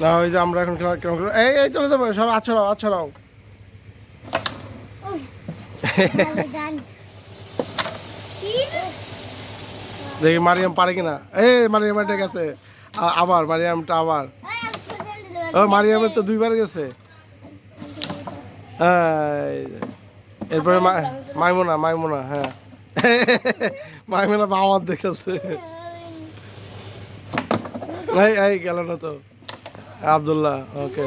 না ওই যে আমরা এখন খেলা কেমন খেলা এই এই চলে যাব সব আছড়াও আছড়াও দেখি মারিয়াম পারে কিনা। এই মারিয়াম এটা গেছে। আবার মারিয়ামটা আবার। ও মারিয়ামের তো দুইবার গেছে। এরপরে মাইমুনা মাইমুনা হ্যাঁ। মাইমুনা বাবার দেখেছে। এই এই গেল না তো। আবদুল্লাহ ওকে।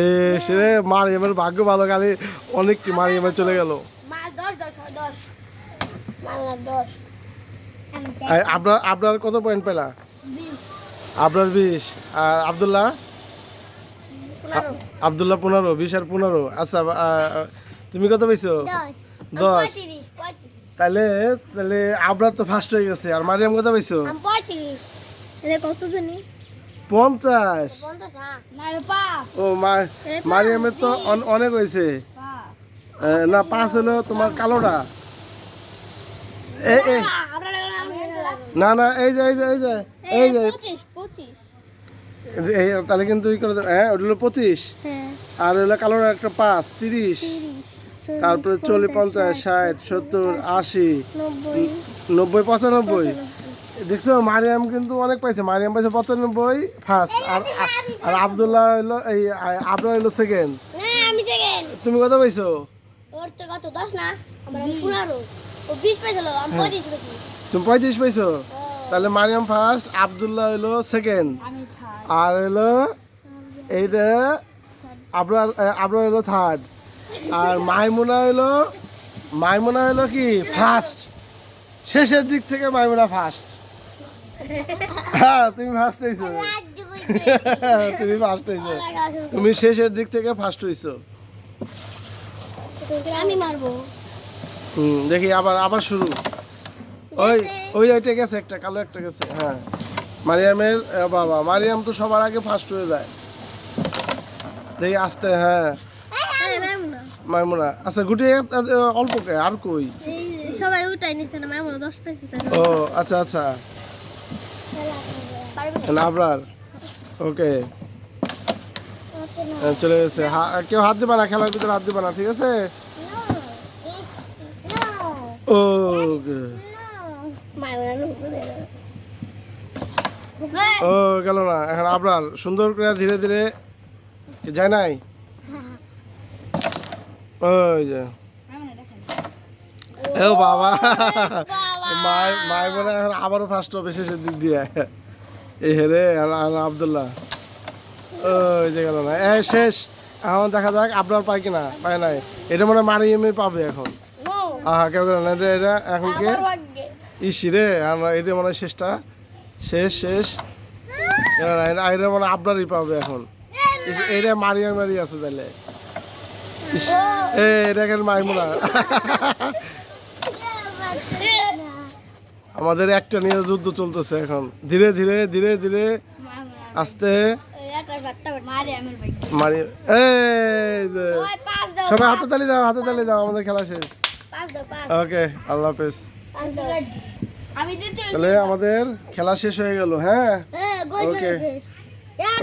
এ সে মারিয়ামের ভাগ্য ভালো গালি অনেক মারিয়ামে চলে গেল। আপনার আপনার কত পয়েন্ট পেলা? আপনার বিশ। আর আবদুল্লাহ? আবদুল্লাহ পনেরো বিশ আর পনেরো। আচ্ছা তুমি কত পেয়েছ দশ। তাহলে তাহলে আপনার তো ফার্স্ট হয়ে গেছে। আর মারিয়াম কত জানি? পঞ্চাশ। পা ও মা মারিয়ামের তো অনেক হয়েছে না পাঁচ হলো তোমার কালোটা। না না এই যে এই যে এই যে এই যে। এই তাহলে কিন্তু ই করে হ্যাঁ ওটা হলো পঁচিশ। হ্যাঁ। আর হলো কালোটা একটা পাঁচ তিরিশ। তারপরে চল্লিশ পঞ্চাশ ষাট সত্তর আশি নব্বই নব্বই পঁচানব্বই। দেখছ মারিয়াম কিন্তু অনেক পাইছে মারিয়াম পাইছে পঁচানব্বই ফার্স্ট। আর আর আবদুল্লাহ হইল এই আবরা হইল সেকেন্ড না আমি সেকেন্ড তুমি কত পাইছো? পেয়েছি তুমি পঁয়ত্রিশ পাইছো? তাহলে মারিয়াম ফার্স্ট আবদুল্লাহ হইল সেকেন্ড আর হইল এইটা আবরার আবরার হইল থার্ড আর মাইমুনা হইল মাইমুনা হইল কি ফার্স্ট শেষের দিক থেকে মাইমুনা ফার্স্ট হ্যাঁ তুমি ফার্স্ট হইছো। তুমি ফার্স্ট হইছো। তুমি শেষের দিক থেকে ফার্স্ট হইছো। আমি মারবো। হুম দেখি আবার আবার শুরু। ওই ওই ওইটা গেছে একটা কালো একটা গেছে হ্যাঁ। মারিয়ামের বাবা মারিয়াম তো সবার আগে ফার্স্ট হয়ে যায়। দেখি আসতে হ্যাঁ। মাইমুনা। আচ্ছা গুটি অল্প কে আর কই? সবাই উঠাই নিছে না মামুন দশ পেয়েছি ও আচ্ছা আচ্ছা। না আপনার ওকে। চলে গেছে। কেউ হাত দিবা না খেলার ভিতরে হাত দিবা না ঠিক আছে? ওকে। ও গেল না। এখন আপনার সুন্দর করে ধীরে ধীরে যায় নাই? ওই যে। ও বাবা। মায় মায় মনে এখন আবারও ফার্স্ট হবে শেষের দিক দিয়ে এই হেরে আবদুল্লাহ। ওই যে গেল না। এই শেষ। এখন দেখা যাক আপনার পায় কিনা পায় নাই। এটা মনে হয় মারিয়ামে পাবে এখন। আহা কেউ গেল না এটা এটা এখন কে? ইসি রে আমরা এটা মনে শেষটা। শেষ শেষ। এটা মানে আপনারই পাবে এখন। এটা মারিয়া মারি আছে তাহলে মাইমুনা। আমাদের একটা নিয়ে যুদ্ধ চলতেছে এখন। ধীরে ধীরে ধীরে ধীরে। আস্তে। মারি। সবাই হাতে তালি দাও হাতে তালি দাও আমাদের খেলা শেষ। ওকে আল্লাহ হাফেজ। তাহলে আমাদের খেলা শেষ হয়ে গেল হ্যাঁ? হ্যাঁ